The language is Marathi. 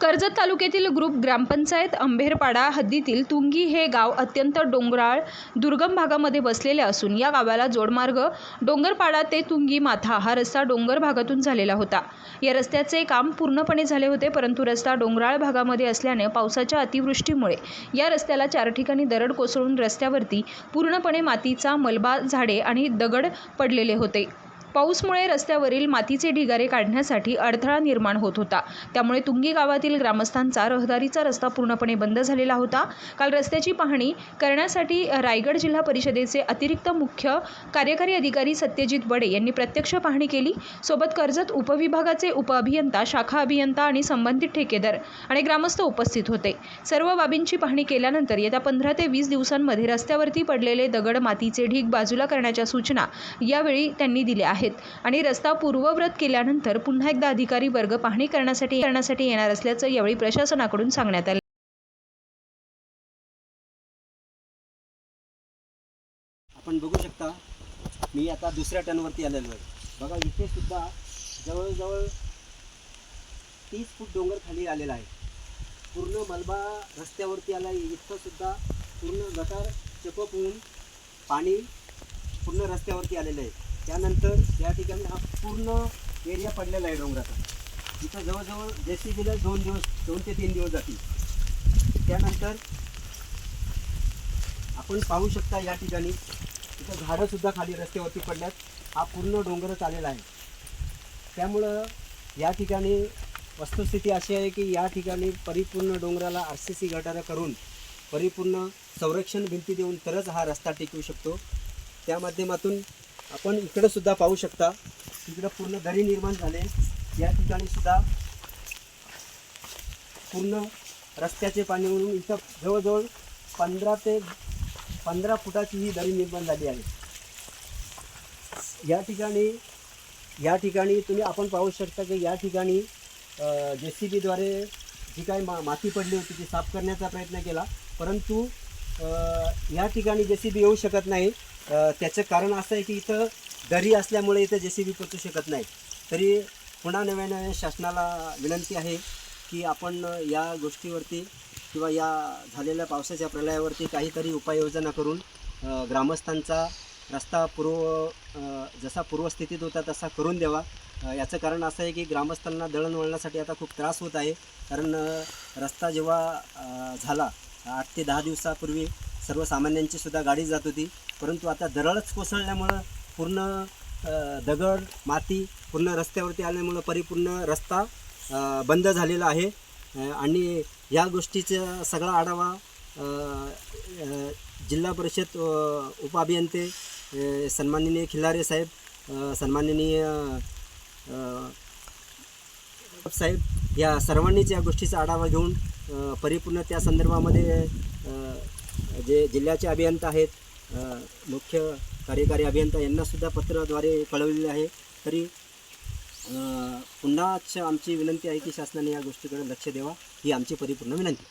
Karjat तालुक्यातील ग्रुप ग्रामपंचायत अंबेरपाडा हद्दीतील तुंगी हे गाव अत्यंत डोंगराळ दुर्गम भागामध्ये बसलेले असून या गावाला जोडमार्ग डोंगरपाडा ते तुंगी माथा हा रस्ता डोंगर भागातून झालेला होता. या रस्त्याचे काम पूर्णपणे झाले होते परंतु रस्ता डोंगराळ भागामध्ये असल्याने पावसाच्या अतिवृष्टीमुळे या रस्त्याला चार ठिकाणी दरड कोसळून रस्त्यावरती पूर्णपणे मातीचा मलबा झाडे आणि दगड पडलेले होते. पाऊसमुळे रस्त्यावरील मातीचे ढिगारे काढण्यासाठी अडथळा निर्माण होत होता. त्यामुळे तुंगी गावातील ग्रामस्थांचा रहदारीचा रस्ता पूर्णपणे बंद झालेला होता. काल रस्त्याची पाहणी करण्यासाठी रायगड जिल्हा परिषदेचे अतिरिक्त मुख्य कार्यकारी अधिकारी सत्यजित बडे यांनी प्रत्यक्ष पाहणी केली. सोबत कर्जत उपविभागाचे उपअभियंता शाखा अभियंता आणि संबंधित ठेकेदार आणि ग्रामस्थ उपस्थित होते. सर्व बाबींची पाहणी केल्यानंतर येत्या पंधरा ते वीस दिवसांमध्ये रस्त्यावरती पडलेले दगड मातीचे ढीग बाजूला करण्याच्या सूचना यावेळी त्यांनी दिल्या आहेत. आहेत. आणि रस्ता पूर्वव्रत केल्यानंतर पुन्हा एकदा अधिकारी वर्ग पाहणी करण्यासाठी करण्यासाठी येणार असल्याचं यावेळी प्रशासनाकडून सांगण्यात आलं. आपण बघू शकता मी आता दुसऱ्या टनवरती आलेलो आहे. बघा इथे सुद्धा जवळजवळ तीस फूट डोंगर खाली आलेला आहे. पूर्ण मलबा रस्त्यावरती आला आहे. इथं सुद्धा पूर्ण गटार चपप होऊन पाणी पूर्ण रस्त्यावरती आलेलं आहे. त्यानंतर या ठिकाणी हा पूर्ण एरिया पडलेला आहे डोंगराचा. इथं जवळजवळ जे सी बीला दोन दिवस दोन ते तीन दिवस जातील. त्यानंतर आपण पाहू शकता या ठिकाणी इथं झाडंसुद्धा खाली रस्त्यावरती पडल्यात. हा पूर्ण डोंगरच आलेला आहे. त्यामुळं या ठिकाणी वस्तुस्थिती अशी आहे की या ठिकाणी परिपूर्ण डोंगराला आर सी सी गटारं करून परिपूर्ण संरक्षण भिंती देऊन तरच हा रस्ता टिकवू शकतो. त्या माध्यमातून आपण इकडं सुद्धा पाहू शकता. इकडं पूर्ण दरी निर्माण झाले. या ठिकाणी सुद्धा पूर्ण रस्त्याचे पाणी म्हणून इथं जवळजवळ पंधरा ते पंधरा फुटाची ही दरी निर्माण झाली आहे. या ठिकाणी या ठिकाणी तुम्ही आपण पाहू शकता की या ठिकाणी जे सी बीद्वारे जी काही मा माती पडली होती ती साफ करण्याचा प्रयत्न केला. परंतु या ठिकाणी जे सी बी येऊ शकत नाही. त्याचं कारण असं आहे की इथं दरी असल्यामुळे इथं जे सी बी पोचू शकत नाही. तरी पुन्हा नव्या शासनाला विनंती आहे की आपण या गोष्टीवरती किंवा या झालेल्या पावसाच्या प्रलयावरती काहीतरी उपाययोजना करून ग्रामस्थांचा रस्ता पूर्व जसा पूर्वस्थितीत होता तसा करून द्यावा. याचं कारण असं आहे की ग्रामस्थांना दळणवळणासाठी आता खूप त्रास होत आहे. कारण रस्ता जेव्हा झाला आठ ते दहा दिवसापूर्वी सर्वसामान्यांची सुद्धा गाडी जात होती. परंतु आता दरळच कोसळल्यामुळं पूर्ण दगड माती पूर्ण रस्त्यावरती आल्यामुळं परिपूर्ण रस्ता बंद झालेला आहे. आणि या गोष्टीचा सगळा आढावा जिल्हा परिषद उपअभियंते सन्माननीय खिल्लारे साहेब सन्माननीय साहेब या सर्वांनीच या गोष्टीचा आढावा घेऊन परिपूर्ण त्या संदर्भामध्ये जे जिल्ह्याचे अभियंता आहेत मुख्य कार्यकारी अभियंता यांनासुद्धा पत्राद्वारे कळवलेले आहे. तरी पुन्हा पुन्हाच आमची विनंती आहे की शासनाने या गोष्टीकडे लक्ष द्यावा ही आमची परिपूर्ण विनंती.